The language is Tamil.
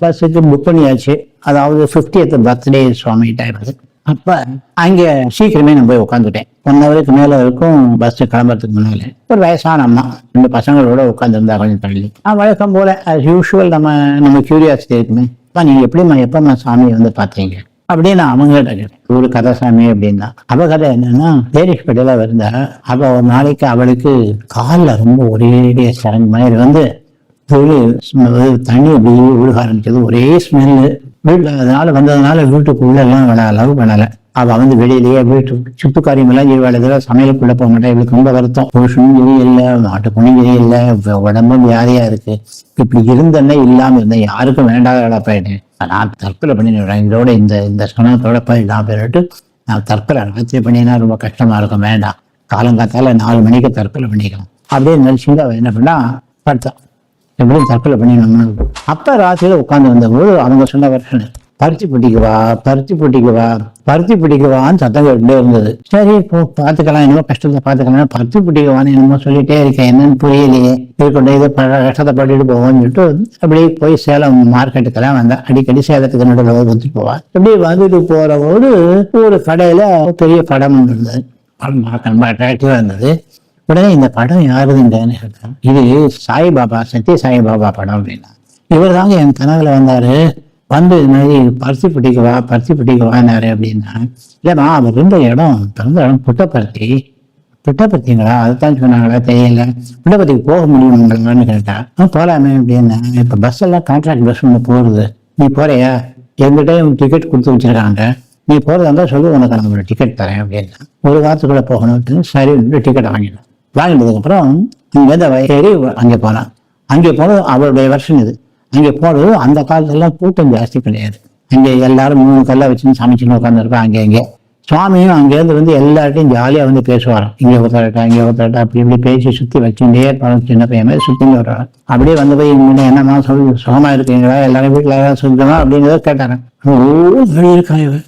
பஸ்ஸுக்கு புக் பண்ணியாச்சு. அதாவது ஃபிஃப்டியத் பர்த்டே சுவாமி டைம் அப்போ அங்கே சீக்கிரமே நான் போய் உட்காந்துட்டேன் ஒன் ஹவருக்கு மேலே இருக்கும் பஸ் கிளம்புறதுக்கு முன்னால. ஒரு வயசான அம்மா. ரெண்டு பசங்களோட உட்காந்துருந்தா கொஞ்சம் தள்ளி ஆ வழக்கம் போல அஸ் யூஷுவல் நம்ம நம்ம கியூரியாசிட்டி இருக்குமே. அப்பா நீங்கள் எப்படிம்மா எப்பம்மா சாமியை வந்து பார்த்தீங்க? அப்படின்னு அவங்க கிட்ட கேட்டேன். ஒரு கதை சாமி அப்படின்னா. அவ கதை என்னன்னா தேரிஷ் பட்டியல இருந்தா அவ ஒரு நாளைக்கு அவளுக்கு காலில் ரொம்ப ஒரே சரங்கு மாதிரி வந்து துளி தண்ணி அப்படியே விழுக ஆரம்பிச்சது ஒரே ஸ்மெல்லு வீட்டில் அதனால வந்ததுனால வீட்டுக்குள்ள எல்லாம் விட அளவு பண்ணல. அவ வந்து வெளியிலேயே வீட்டு சுட்டு காரியமெல்லாம் செய்வாள் சமையலுக்குள்ள போக மாட்டேன் இவளுக்கு ரொம்ப வருத்தம். புருஷனும் சரியில்லை நாட்டுக்குணும் சரியில்லை உடம்பும் வியாதியா இருக்கு. இப்படி இருந்தேன்னே இல்லாம இருந்தேன் யாருக்கும் வேண்டாத போயிட்டேன். நான் தற்கொலை பண்ணிடுறேன் இதோட இந்த இந்த சனத்தோட போய் நான் போயிட்டு நான் தற்கொலை ராத்திரி பண்ணினா ரொம்ப கஷ்டமா இருக்கும். வேண்டாம். காலங்காத்தால நாலு மணிக்கு தற்கொலை பண்ணிக்கலாம் அப்படியே நினைச்சுட்டு அவ என்ன பண்ணா படுத்தான் எப்படியும் தற்கொலை பண்ணிடணும்னு. அப்போ ராசியில் உட்காந்து வந்தபோது அவங்க சொன்ன வருஷன் பருத்தி பிடிக்கு வா பருத்தி பிடிக்கு வா பருத்தி பிடிக்கு வான்னு சத்தம் கேட்டுட்டே இருந்தது. சரி இப்போ பார்த்துக்கலாம் என்னமோ கஷ்டத்தை பார்த்துக்கலாம் பருத்தி பிடிக்கு வான்னு என்னமோ சொல்லிட்டே இருக்கேன் என்னன்னு புரியலையே. இருக்கட்டும் இதை ப- கஷ்டத்தை பட்டுட்டு போவோம்னு சொல்லிட்டு அப்படியே போய் சேலம் மார்க்கெட்டுக்கெல்லாம் வந்தேன் அடிக்கடி சேலத்துக்கு நடுவில் வந்துட்டு போவான் இப்படி வந்துட்டு போற போது ஒரு கடையில பெரிய படம் இருந்தது. படம் பார்க்கணுமா? அட்ராக்டிவாக இருந்தது. உடனே இந்த படம் யாருதுங்கன்னு கேட்டேன் இது சாய்பாபா சத்ய சாய்பாபா படம் அப்படின்னா இவர் தாங்க என் கனவுல வந்தாரு. வந்து இது மாதிரி பருத்தி பிடிக்கு வா பருத்தி பிடிக்க வானாரு அப்படின்னா இல்லைம்மா அவர் இருந்த இடம் பிறந்த இடம் புட்டப்பருத்தி புட்டப்பருத்திங்களா அதுதான் சொன்னாங்களா? தெரியல. புட்டப்பருத்திக்கு போக முடியுமாங்களான்னு கேட்டா "ஆ, போகலாமே அப்படின்னா இப்போ பஸ் எல்லாம் கான்ட்ராக்ட் பஸ் ஒன்று போகிறது நீ போறியா? எங்கிட்ட டிக்கெட் கொடுத்து வச்சிருக்காங்க. நீ போகிறதா இருந்தால் சொல்லு உனக்கு நான் ஒரு டிக்கெட் தரேன் அப்படின்னா ஒரு வாரத்துக்குள்ளே போகணும்னு சரி டிக்கெட் வாங்கிடலாம் வாங்கிட்டதுக்கப்புறம் அப்புறம் இங்கேருந்து அவ ஏறி அங்கே போகிறான் அங்கே போனது அவருடைய வருஷம் இது. அங்கே போனது அந்த காலத்துலலாம் கூட்டம் ஜாஸ்தி கிடையாது. அங்கே எல்லாரும் மூணு கல்லை வச்சுன்னு சமைச்சுன்னு உட்காந்துருக்கோம் அங்கே இங்கே. சுவாமியும் அங்கேருந்து வந்து எல்லார்ட்டையும் ஜாலியாக வந்து பேசுவாராம். இங்கே ஒருத்தரட்டா இங்கே ஒருத்தரட்டா அப்படி இப்படி பேசி சுற்றி வச்சுட்டே பழம் சின்ன பையன் மாதிரி சுற்றின்னு வருவாங்க அப்படியே வந்து போய் இங்கே என்னம்மா சொல்லி சுகமாக இருக்கீங்களா? எல்லாரும் வீட்டில் யாராவது அப்படிங்கிறத கேட்டாங்க ஓ இப்படி இருக்கா இவன்